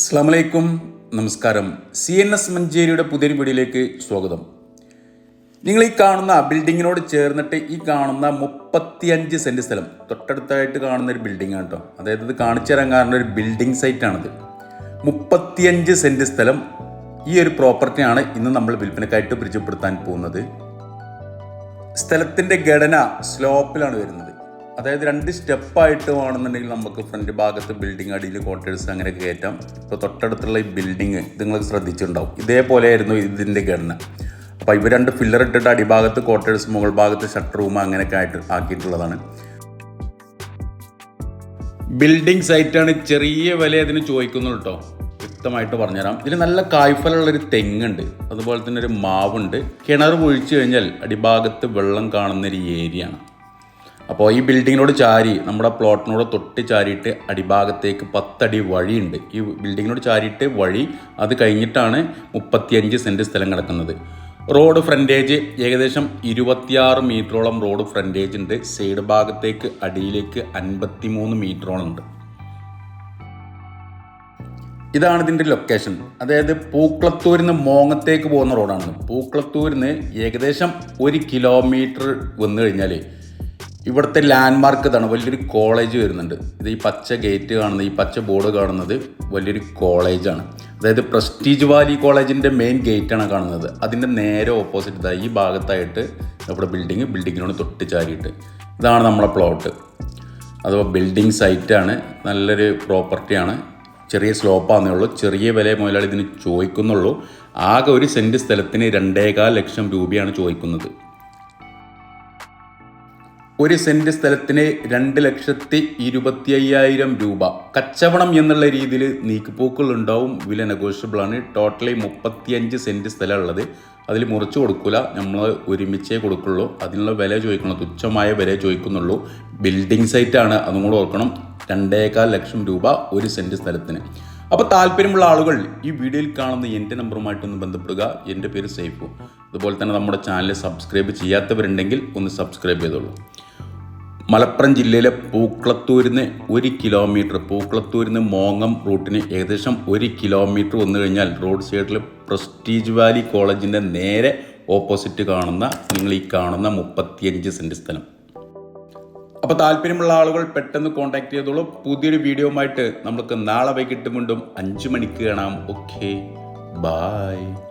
അസ്ലാമലൈക്കും നമസ്കാരം. C N S മഞ്ചേരിയുടെ പുതിയൊരു വീഡിയോയിലേക്ക് സ്വാഗതം. നിങ്ങൾ ഈ കാണുന്ന ബിൽഡിങ്ങിനോട് ചേർന്നിട്ട് ഈ കാണുന്ന മുപ്പത്തിയഞ്ച് സെന്റ് സ്ഥലം തൊട്ടടുത്തായിട്ട് കാണുന്ന ഒരു ബിൽഡിംഗ് ആണ് കേട്ടോ അതായത് ഇത് കാണിച്ചു തരാൻ കാരണം ഒരു ബിൽഡിംഗ് സൈറ്റാണിത് മുപ്പത്തിയഞ്ച് സെന്റ് സ്ഥലം ഈ ഒരു പ്രോപ്പർട്ടിയാണ് ഇന്ന് നമ്മൾ വിൽപ്പനക്കായിട്ട് പരിചയപ്പെടുത്താൻ പോകുന്നത്. സ്ഥലത്തിന്റെ ഘടന സ്ലോപ്പിലാണ് വരുന്നത്. അതായത് രണ്ട് സ്റ്റെപ്പായിട്ട് വേണമെന്നുണ്ടെങ്കിൽ നമുക്ക് ഫ്രണ്ട് ഭാഗത്ത് ബിൽഡിംഗ് അടിയിൽ ക്വാർട്ടേഴ്സ് അങ്ങനെ കയറ്റാം. ഇപ്പോൾ തൊട്ടടുത്തുള്ള ഈ ബിൽഡിങ് ഇത് നിങ്ങൾ ശ്രദ്ധിച്ചിട്ടുണ്ടാവും. ഇതേപോലെയായിരുന്നു ഇതിന്റെ ഘടന. അപ്പോൾ ഇവ രണ്ട് ഫില്ലർ ഇട്ടിട്ട് അടിഭാഗത്ത് ക്വാർട്ടേഴ്സ് മുകൾ ഭാഗത്ത് ഷട്ടർ റൂം അങ്ങനെയൊക്കെ ആയിട്ട് ആക്കിയിട്ടുള്ളതാണ്. ബിൽഡിംഗ് സൈറ്റാണ് ചെറിയ വില അതിന് ചോദിക്കുന്നുള്ളൂ കേട്ടോ വ്യക്തമായിട്ട് പറഞ്ഞുതരാം. ഇതിന് നല്ല കായ്ഫലമുള്ളൊരു തെങ്ങുണ്ട്. അതുപോലെ തന്നെ ഒരു മാവുണ്ട്. കിണർ കുഴിച്ചു കഴിഞ്ഞാൽ അടിഭാഗത്ത് വെള്ളം കാണുന്നൊരു ഏരിയ ആണ്. അപ്പോൾ ഈ ബിൽഡിങ്ങിനോട് ചാരി നമ്മുടെ പ്ലോട്ടിനോട് തൊട്ട് ചാരിയിട്ട് അടിഭാഗത്തേക്ക് പത്തടി വഴിയുണ്ട്. ഈ ബിൽഡിങ്ങിനോട് ചാരിയിട്ട് വഴി അത് കഴിഞ്ഞിട്ടാണ് മുപ്പത്തിയഞ്ച് സെന്റ് സ്ഥലം കിടക്കുന്നത്. റോഡ് ഫ്രണ്ടേജ് ഏകദേശം ഇരുപത്തിയാറ് മീറ്ററോളം റോഡ് ഫ്രണ്ടേജ് ഉണ്ട്. സൈഡ് ഭാഗത്തേക്ക് അടിയിലേക്ക് അൻപത്തി മൂന്ന് മീറ്ററോളം ഉണ്ട്. ഇതാണ് ഇതിന്റെ ലൊക്കേഷൻ അതായത് പൂക്കളത്തൂരിൽ നിന്ന് മോങ്ങത്തേക്ക് പോകുന്ന റോഡാണ് പൂക്കളത്തൂരിൽ നിന്ന് ഏകദേശം ഒരു കിലോമീറ്റർ വന്നു കഴിഞ്ഞാൽ ഇവിടുത്തെ ലാൻഡ്മാർക്ക് ഇതാണ്. വലിയൊരു കോളേജ് വരുന്നുണ്ട്. ഇത് ഈ പച്ച ഗേറ്റ് കാണുന്നത് ഈ പച്ച ബോർഡ് കാണുന്നത് വലിയൊരു കോളേജാണ് അതായത് പ്രസ്റ്റീജ് വാലി കോളേജിന്റെ മെയിൻ ഗേറ്റാണ് കാണുന്നത്. അതിന്റെ നേരെ ഓപ്പോസിറ്റ് ഇതായി ഈ ഭാഗത്തായിട്ട് നമ്മുടെ ബിൽഡിങ് ബിൽഡിങ്ങിനോട് തൊട്ട് ചാരിയിട്ട് ഇതാണ് നമ്മളെ പ്ലോട്ട് അഥവാ ബിൽഡിംഗ് സൈറ്റാണ് നല്ലൊരു പ്രോപ്പർട്ടിയാണ് ചെറിയ സ്ലോപ്പാന്നേ ഉള്ളൂ. ചെറിയ വില മുതലാളി ഇതിന് ചോദിക്കുന്നുള്ളൂ. ആകെ ഒരു സെന്റ് സ്ഥലത്തിന് രണ്ടേകാൽ ലക്ഷം രൂപയാണ് ചോദിക്കുന്നത്. ഒരു സെന്റ് സ്ഥലത്തിന് രണ്ട് ലക്ഷത്തി ഇരുപത്തി അയ്യായിരം രൂപ. കച്ചവടം എന്നുള്ള രീതിയിൽ നീക്കുപോക്കുകൾ ഉണ്ടാവും വില നെഗോഷ്യബിൾ ആണ് ടോട്ടലി മുപ്പത്തിയഞ്ച് സ്ഥലം ഉള്ളത് അതിൽ മുറിച്ച് കൊടുക്കില്ല നമ്മൾ ഒരുമിച്ചേ കൊടുക്കുള്ളൂ. അതിനുള്ള വില ചോദിക്കണം. തുച്ഛമായ വില ചോദിക്കുന്നുള്ളൂ. ബിൽഡിംഗ് ആണ് അതും കൂടെ ഓർക്കണം. രണ്ടേകാൽ ലക്ഷം രൂപ ഒരു സെന്റ് സ്ഥലത്തിന്. അപ്പോൾ താല്പര്യമുള്ള ആളുകൾ ഈ വീഡിയോയിൽ കാണുന്ന എന്റെ നമ്പറുമായിട്ടൊന്ന് ബന്ധപ്പെടുക. എന്റെ പേര് സേഫു. അതുപോലെ തന്നെ നമ്മുടെ ചാനൽ സബ്സ്ക്രൈബ് ചെയ്യാത്തവരുണ്ടെങ്കിൽ ഒന്ന് സബ്സ്ക്രൈബ് ചെയ്തോളൂ. മലപ്പുറം ജില്ലയിലെ പൂക്കളത്തൂരിന് ഒരു കിലോമീറ്റർ പൂക്കളത്തൂരിന് മോങ്ങം റൂട്ടിന് ഏകദേശം ഒരു കിലോമീറ്റർ വന്നു കഴിഞ്ഞാൽ റോഡ് സൈഡിൽ പ്രസ്റ്റീജ് വാലി കോളേജിന്റെ നേരെ ഓപ്പോസിറ്റ് കാണുന്ന നിങ്ങൾ ഈ കാണുന്ന മുപ്പത്തിയഞ്ച് സെന്റ് സ്ഥലം. അപ്പോൾ താല്പര്യമുള്ള ആളുകൾ പെട്ടെന്ന് കോൺടാക്ട് ചെയ്തോളൂ. പുതിയൊരു വീഡിയോയുമായിട്ട് നമുക്ക് നാളെ വൈകിട്ട് വീണ്ടും അഞ്ച് മണിക്ക് കാണാം. ഓക്കെ. ബായ്.